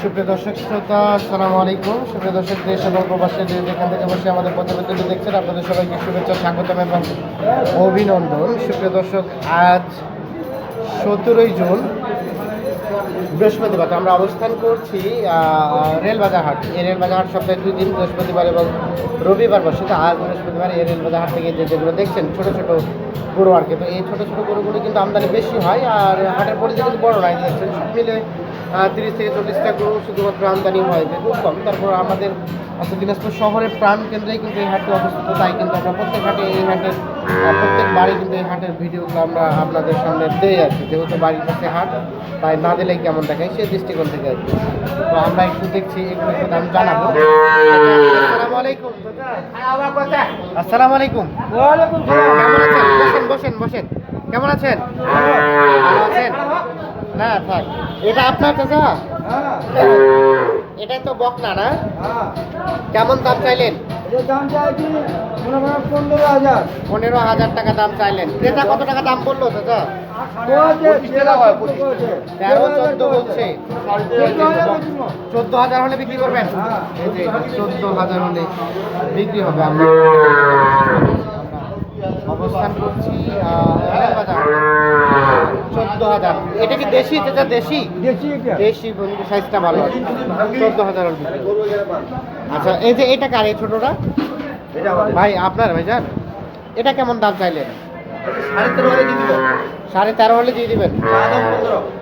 সুপ্রিয় দর্শক শ্রোতা আসসালামু আলাইকুম। সুপ্রিয় দর্শক দেশ এবং প্রবাসী যেখান থেকে বসে আমাদের প্রতিবেদনটি দেখছেন আপনাদের সবাইকে শুভেচ্ছা স্বাগতম এবং অভিনন্দন। সুপ্রিয় দর্শক আজ সতেরোই জুন বৃহস্পতিবার। আমরা অবস্থান করছি আহ, রেলবাজার হাট এই রেলবাজার হাট সপ্তাহে দুই দিন বৃহস্পতিবার এবং রবিবার বসে। আজ বৃহস্পতিবার এই রেলবাজার হাট থেকে যে যেগুলো দেখছেন ছোটো ছোটো গরু আর কি। তো এই ছোটো ছোটো গরুগুলো কিন্তু আমদানি বেশি হয় আর হাটের পরিধি কিন্তু বড় নয় দেখছেন সব মিলে তিরিশ থেকে চল্লিশটা গরু শুধুমাত্র আমদানি হয়। যে খুব কম তারপর আমাদের আচ্ছা দিনাজপুর শহরের প্রাণ কেন্দ্রেই কিন্তু এই হাটটি অবস্থিত তাই কিন্তু আমরা প্রত্যেক হাটে এই হাটের প্রত্যেক বাড়ি কিন্তু এই হাটের ভিডিওগুলো আমরা আপনাদের সামনে দিয়ে আছি যেহেতু বাড়ির কাছে হাট তাই না দিলে কেমন দেখায় সেই দৃষ্টিকোণ থেকে আর। তো আমরা একটু দেখছি এগুলো একটু দাম জানাব। আসসালামু আলাইকুম আসসালামু আলাইকুম। কেমন আছেন? বসেন বসেন বসেন। কেমন আছেন? ভালো আছেন? না থাক। এটা আপনার চাচা? এটা তো বকনা না কেমন দাম চাইলেন? পনেরো হাজার। পনেরো হাজার টাকা দাম চাইলেন। ক্রেতা কত টাকা দাম বলল চাচা? তেরো চোদ্দ বলছে। চোদ্দ হাজার হলে বিক্রি করবেন? এই চোদ্দ হাজার হলে বিক্রি হবে। আমরা অবস্থান করছি চোদ্দ হাজার। এটা কি দেশি? চাচা দেশি? দেশি দেশি বন্ধু সাইজটা ভালো। চোদ্দ হাজার। আচ্ছা এই যে এটা কার এই ছোটটা? ভাই আপনার ভাইজান। এটা কেমন দাম চাইলেন? সাড়ে তেরো হলে দিয়ে দিবেন।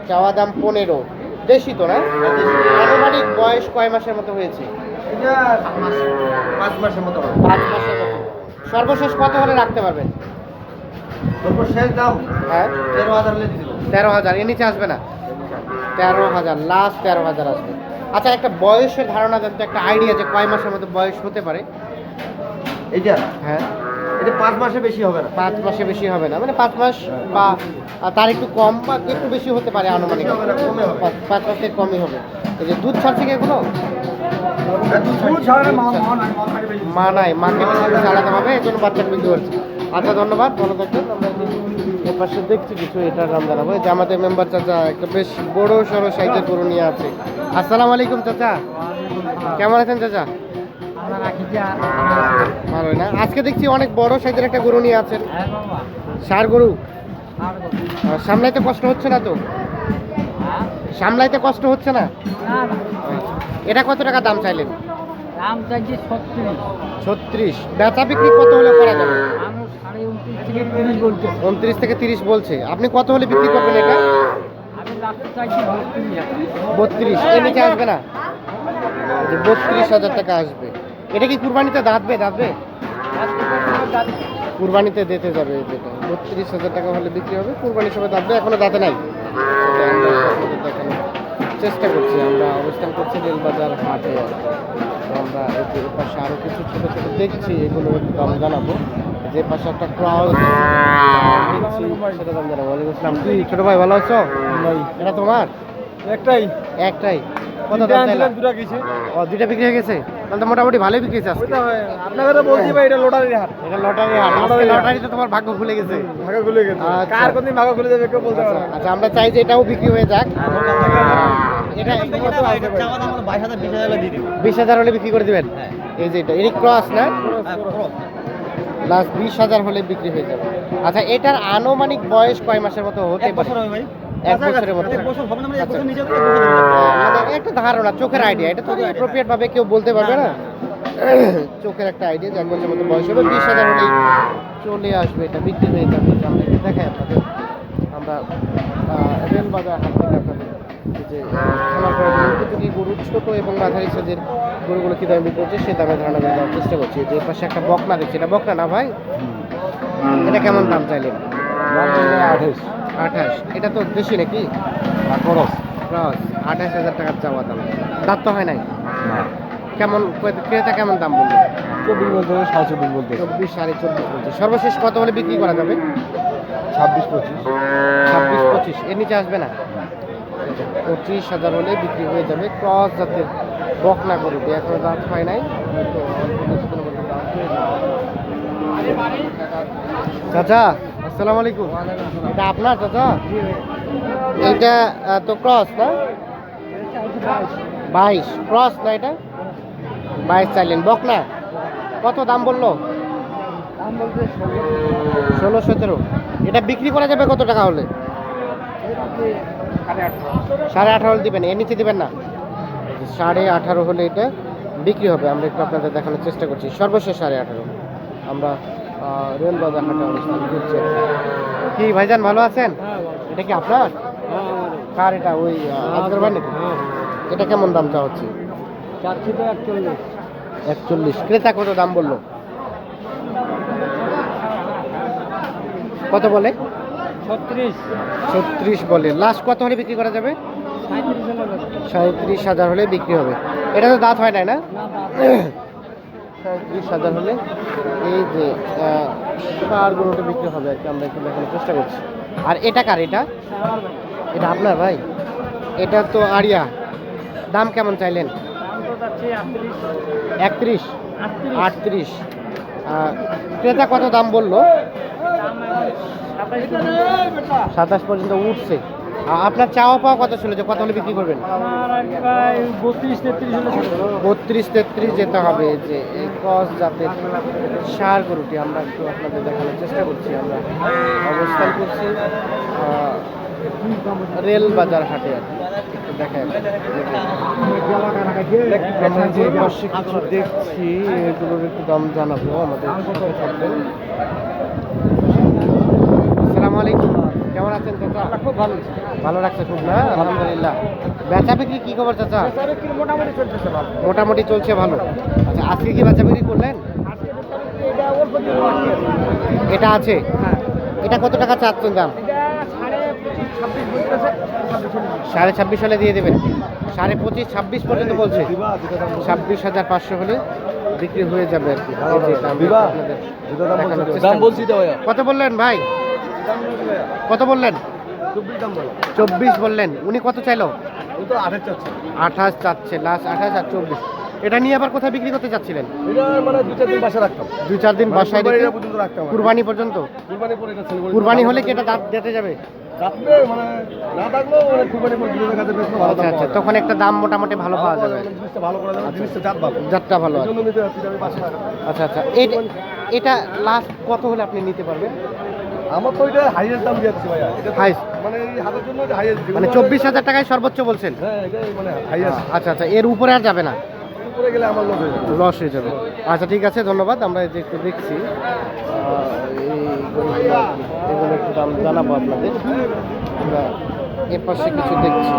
চাওয়া দাম পনেরো। দেশি তো না? আনুমানিক বয়স কয় মাসের মতো হয়েছে? পাঁচ মাসের মতো পাঁচ মাসের মতো। সর্বশেষ কত হলে রাখতে পারবেন? হ্যাঁ? তেরো হাজার এর নিচে আসবে না? তেরো হাজার লাস্ট তেরো হাজার আসবে। আচ্ছা একটা বয়সের ধারণা দেন একটা আইডিয়া যে কয় মাসের মতো বয়স হতে পারে? এইটা? হ্যাঁ। এটা পাঁচ মাসে বেশি হবে না। পাঁচ মাসে বেশি হবে না মানে পাঁচ মাস বা তার একটু কম বা একটু বেশি হতে পারে আনুমানিক। পাঁচ- মাসের কমই হবে। এই যে দুধ ছাড়ছে কি এগুলো মা নাই মাকে আলাদা হবে এই জন্য বাচ্চা বিক্রি করছে আচ্ছা ধন্যবাদ ভালো থাকবেন। আমরা এর পাশে দেখছি কিছু এটার নাম জানাব। এই যে আমাদের মেম্বার চাচা একটা বেশ বড় সড়ো সাইজের গরু নিয়ে আছে। আসসালামু আলাইকুম চাচা। কেমন আছেন চাচা? ভালো না? আজকে দেখছি অনেক বড় সাইজের একটা গরু নিয়ে আছেন। সার গরু। সামলাইতে কষ্ট হচ্ছে না তো? সামলাইতে কষ্ট হচ্ছে না? এটা কত টাকা দাম চাইলেন? দাম চাইছি ছত্রিশ। ছত্রিশ। বেচা বিক্রি কত হলে করা যাবে? উনত্রিশ থেকে তিরিশ বলছে। আপনি কত হলে বিক্রি করবেন এটা? বত্রিশ এর নিচে আসবে না? বত্রিশ হাজার টাকা আসবে। এটা কি কুরবানিতে দাঁতবে? দাঁতবে? কুরবানিতে দিতে যাবে যেটা। বত্রিশ হাজার টাকা হলে বিক্রি হবে কুরবানির সময় দাঁতবে এখনও দাঁতে নাই। চেষ্টা করছি আমরা অবস্থান করছি রেলবাজার হাটে। আমরা এই পাশে আরও কিছু ছোটো ছোটো দেখছি এগুলো দাম জানাব। যে পাশে একটা ক্রাউড দেখছি সেটা দাম জানাব ওয়ালাইকুম আসসালাম তুই ছোটো ভাই ভালো আছো? এটা তোমার? একটাই। একটাই। কত দাম দুটা কিছু ও দুইটা বিক্রি হয়ে গেছে? তাহলে তো মোটামুটি ভালোই বিক্রি হয়েছে আজকে। আপনাকে বলছি ভাই এটা লটারির হাট। এটা লটারি হাট। আজকে লটারি হাট। লটারি তো তোমার ভাগ্য খুলে গেছে। ভাগা খুলে গেছে। আচ্ছা। কার কোনদিন ভাগা খুলে যাবে কেউ বলতে পারে আচ্ছা, না। আচ্ছা আমরা চাই যে এটাও বিক্রি হয়ে যাক। এটা বিশ হাজার হলে বিক্রি করে দিবেন? এই যে এটা এর ক্রস না? লাস্ট বিশ হাজার হলে বিক্রি হয়ে যাবে। আচ্ছা এটার আনুমানিক বয়স কয় মাসের মতো হতে পারে? এক বছরের মতো। একটা ধারণা চোখের আইডিয়া এটা তো অ্যাপ্রোপ্রিয়েট ভাবে কেউ বলতে পারবে না? চোখের একটা আইডিয়া যে এক বছরের মতো বয়স হবে বিশ হাজার হলেই চলে আসবে এটা বিক্রি হয়ে যাবে। আমরা দেখাই আপনাদের। আমরা রেল বাজার থেকে আপনাদের যে গরু ছোট এবং মাঝারি সাইজের গরুগুলো কী দামে বিক্রি হচ্ছে সেই দামে ধারণা করে দেওয়ার চেষ্টা করছি। যে পাশে একটা বকনা দেখছি এটা বকনা না ভাই? এটা কেমন দাম চাইলেন? আঠাইশ আঠাশ। এটা তো বেশি নাকি? খরচ ক্রস। আঠাশ হাজার টাকার চাওয়া দাম। দাম তো হয় নাই? কেমন ক্রেতা কেমন দাম বলল চব্বিশ বলতে সাড়ে চব্বিশ বলতে চব্বিশ সাড়ে চব্বিশ বলছে। সর্বশেষ কত হলে বিক্রি করা যাবে? ছাব্বিশ পঁচিশ। ছাব্বিশ পঁচিশ। এর নিচে আসবে না? পঁচিশ হাজার হলে বিক্রি হয়ে যাবে। ক্রস জাতের বকনা করবে এখনও দাঁত হয় নাই। চাচা আসসালামু আলাইকুম। এটা আপনার চাচা? আহ, তো ক্রস না? বাইশ। ক্রস না এটা? বাইশ চাইলেন। বক না কত দাম বলল? ষোলো সতেরো। এটা বিক্রি করা যাবে কত টাকা হলে? সাড়ে আঠারো। হলে দিবেন এর নিচে দিবেন না। সাড়ে আঠারো হলে এটা বিক্রি হবে। আমরা একটু আপনাদের দেখানোর চেষ্টা করছি। সর্বশেষ সাড়ে আঠারো। আমরা আহ, রেলবাজার হাটে অবস্থান করছি। কি ভাইজান ভালো আছেন? এটা কি আপনার? কার এটা? ওই আজকের ভাই নাকি? এটা কেমন দাম চা হচ্ছে? চারশো তো একচল্লিশ। একচল্লিশ। ক্রেতা কত দাম বলল? কত বলে? ছত্রিশ। ছত্রিশ বলে। লাস্ট কত হলে বিক্রি করা যাবে? সাঁত্রিশ হাজার হলে বিক্রি হবে। এটা তো দাঁত হয় নাই না? না সাঁত্রিশ হাজার হলে এই যে কার গরুটা বিক্রি হবে আর কি আমরা একটু দেখানোর চেষ্টা করছি। আর এটা কার এটা? এটা আপনার ভাই? এটা তো আরিয়া। দাম কেমন চাইলেন? একত্রিশ? আটত্রিশ। ক্রেতা কত দাম বলল? সাতাশ পর্যন্ত উঠছে। আপনার চাওয়া পাওয়া কত ছিল? যে কত হলে বিক্রি করবেন? বত্রিশ তেত্রিশ যেতে হবে। যে ক্রস জাতের সার গরুটি আমরা একটু আপনাদের দেখানোর চেষ্টা করছি। আমরা অবস্থান করছি রেল বাজার হাটে আর কি। আমরা যে কিছু দেখছি, এগুলোর একটু দাম জানাব। আমাদের আলাইকুম কেমন আছেন চাচা? খুব ভালো ভালো লাগছে খুব না? আলহামদুলিল্লাহ। বেচা বিক্রি কি খবর চাচা? মোটামুটি চলতেছে ভালো। মোটামুটি চলছে ভালো। আচ্ছা আজকে কি বেচা বিক্রি করলেন? এটা আছে। এটা হ্যাঁ। এটা কত টাকা চাচ্ছেন দাম? সাড়ে ছাব্বিশ হলে সাড়ে ছাব্বিশ হলে দিয়ে দেবেন? সাড়ে পঁচিশ ছাব্বিশ পর্যন্ত বলছে। ছাব্বিশ হাজার পাঁচশো হলে বিক্রি হয়ে যাবে আর কি। কত বললেন ভাই? কত বললেন? চব্বিশ বললেন। উনি কত চাইলো? আঠাশ চাচ্ছে। লাস্ট আঠাশ আর চব্বিশ। এটা নিয়ে আবার কোথায় বিক্রি করতে চাচ্ছিলেন মানে দু চার দিন দুই চার দিন বাসায় কুরবানি রেখে কুরবানি পর্যন্ত? কুরবানি হলে কি এটা দাঁত দিতে যাবে? মানে মানে আচ্ছা আচ্ছা তখন একটা দাম মোটামুটি ভালো পাওয়া যাবে। মানে জিনিসটা ভালো। আচ্ছা আচ্ছা এটা এটা লাস্ট কত হলে আপনি নিতে পারবেন? আমার তো এটা হাইয়েস্ট দাম দিয়েছি ভাইয়া। এটা মানে এই হাতের জন্য এটা হাইয়েস্ট মানে চব্বিশ হাজার টাকায় সর্বোচ্চ বলছেন? হ্যাঁ এটাই মানে হাইয়েস্ট আচ্ছা আচ্ছা এর উপরে আর যাবে না? উপরে গেলে আমার লোক হয়ে যাবে। লস হয়ে যাবে। আচ্ছা ঠিক আছে ধন্যবাদ। আমরা এই যে একটু দেখছি এগুলো একটু দাম জানাব আপনাদের। আমরা এর পাশে কিছু দেখছি।